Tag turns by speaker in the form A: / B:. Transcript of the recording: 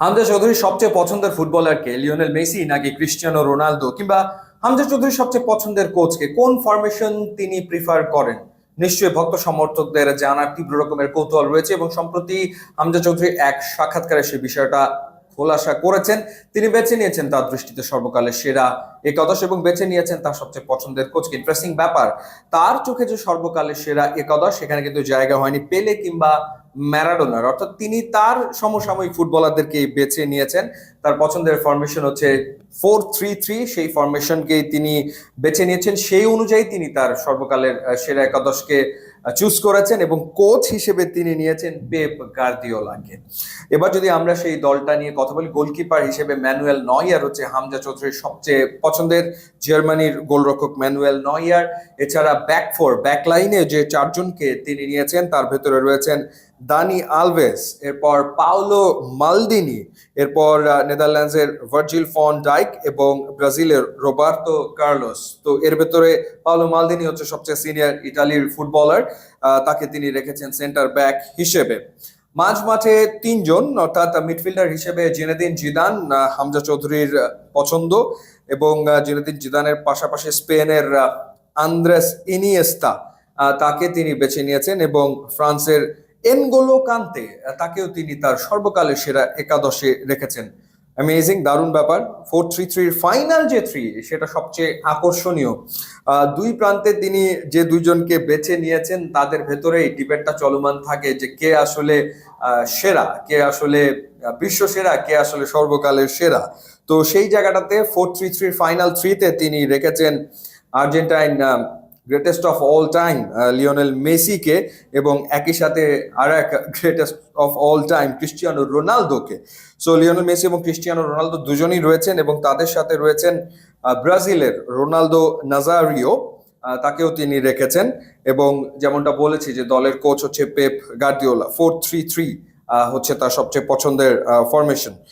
A: হামজা চৌধুরীর সবচেয়ে পছন্দের ফুটবলারকে লিওনেল মেসি নাকি ক্রিস্টিয়ানো রোনালদো? কিংবা হামজা চৌধুরীর সবচেয়ে পছন্দের কোচকে কোন ফরমেশন তিনি প্রিফার করেন? নিশ্চয়ই ভক্ত সমর্থকদের জানার তীব্র রকমের কৌতূহল রয়েছে এবং সম্প্রতি হামজা চৌধুরী এক সাক্ষাৎকারে সেই বিষয়টা খোলাসা করেছেন। তিনি বেছে নিয়েছেন তার দৃষ্টিতে সর্বকালের সেরা একাদশ এবং বেছে নিয়েছেন তার সবচেয়ে পছন্দের কোচকে ইন্টারেস্টিং ব্যাপার। তার চোখে যে সর্বকালের সেরা একাদশ সেখানে কিন্তু জায়গা হয়নি পেলে কিংবা ম্যারাডোনার। অর্থাৎ তিনি তার সমসাময়িক ফুটবলারদেরকে বেছে নিয়েছেন। তার পছন্দের ফরমেশন হচ্ছে ফোর থ্রি থ্রি সেই ফরমেশনকে তিনি বেছে নিয়েছেন। সেই অনুযায়ী তিনি তার সর্বকালের সেরা একাদশকে চুজ করেছেন এবং কোচ হিসেবে তিনি নিয়েছেন পেপ গার্দিওলাকে। এবার যদি আমরা সেই দলটা নিয়ে কথা বলি গোলকিপার হিসেবে ম্যানুয়েল নয়ার হচ্ছে হামজা চৌধুরীর সবচেয়ে পছন্দের জার্মানির গোলরক্ষক ম্যানুয়েল নয়ার এছাড়া ব্যাক ফোর ব্যাক লাইনে যে চারজনকে তিনি নিয়েছেন, তার ভেতরে রয়েছেন দানি আলভেস, এরপর পাওলো মালদিনি, এরপর নেদারল্যান্ডসের ভার্জিল ফন ডাইক এবং ব্রাজিলের রোবার্তো কার্লোস। তো এর ভেতরে পাওলো মালদিনি হচ্ছে সবচেয়ে সিনিয়র ইটালির ফুটবলার তাকে তিনি রেখেছেন সেন্টার ব্যাক হিসেবে। মাঝ মাঠে তিনজন, অর্থাৎ মিডফিল্ডার হিসেবে জেনেদিন জিদান হামজা চৌধুরীর পছন্দ এবং জেনেদিন জিদানের পাশাপাশি স্পেনের আন্দ্রেস ইনিয়েস্তা তাকে তিনি বেছে নিয়েছেন এবং ফ্রান্সের এনগোলো কান্তে তাকেও তিনি তার সর্বকালের সেরা একাদশে রেখেছেন। অ্যামেজিং দারুণ ব্যাপার। ফোর থ্রি থ্রির ফাইনাল যে থ্রি সেটা সবচেয়ে আকর্ষণীয়। দুই প্রান্তে তিনি যে দুইজনকে বেছে নিয়েছেন, তাদের ভেতরেই ডিবেটটা চলমান থাকে যে কে আসলে সেরা, কে আসলে বিশ্ব সেরা, কে আসলে সর্বকালের সেরা। তো সেই জায়গাটাতে ফোর থ্রি থ্রির ফাইনাল থ্রিতে তিনি রেখেছেন Argentine greatest of all time Lionel মেসিকে এবং একই সাথে আর এক greatest of all time Cristiano রোনালদোকে so Lionel Messi এবং ক্রিস্টিয়ানো রোনালদো দুজনই রয়েছেন এবং তাদের সাথে রয়েছেন ব্রাজিলের রোনালদো নাজারিও তাকেও তিনি রেখেছেন এবং যেমনটা বলেছি যে দলের কোচ হচ্ছে Pep Guardiola. Four three three হচ্ছে তার সবচেয়ে পছন্দের ফরমেশন